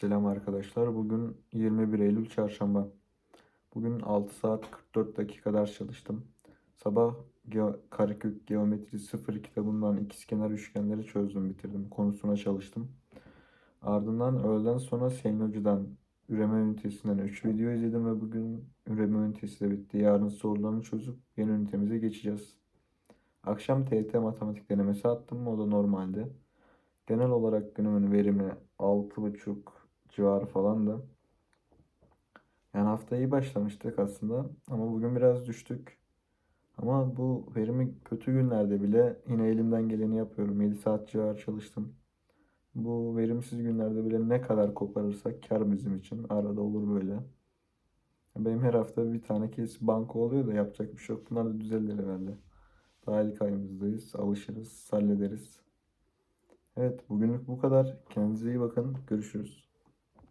Selam arkadaşlar. Bugün 21 Eylül Çarşamba. Bugün 6 saat 44 dakika ders çalıştım. Sabah geo Karekök Geometri 0 kitabından ikizkenar üçgenleri çözdüm, bitirdim. Konusuna çalıştım. Ardından öğleden sonra Selin Hoca'dan üreme ünitesinden 3 video izledim ve bugün üreme ünitesi de bitti. Yarın sorularını çözüp yeni ünitemize geçeceğiz. Akşam TYT matematik denemesi attım. O da normalde. Genel olarak günümün verimi 6.5 civarı falan da. Yani hafta iyi başlamıştık aslında ama bugün biraz düştük. Ama bu verimi kötü günlerde bile yine elimden geleni yapıyorum. 7 saat civarı çalıştım. Bu verimsiz günlerde bile ne kadar koparırsak kar bizim için. Arada olur böyle. Benim her hafta bir tane kes banko oluyor da yapacak bir şey yok. Bunlar da düzelir herhalde. Daha ilk ayımızdayız. Alışırız, hallederiz. Evet, bugünlük bu kadar. Kendinize iyi bakın. Görüşürüz.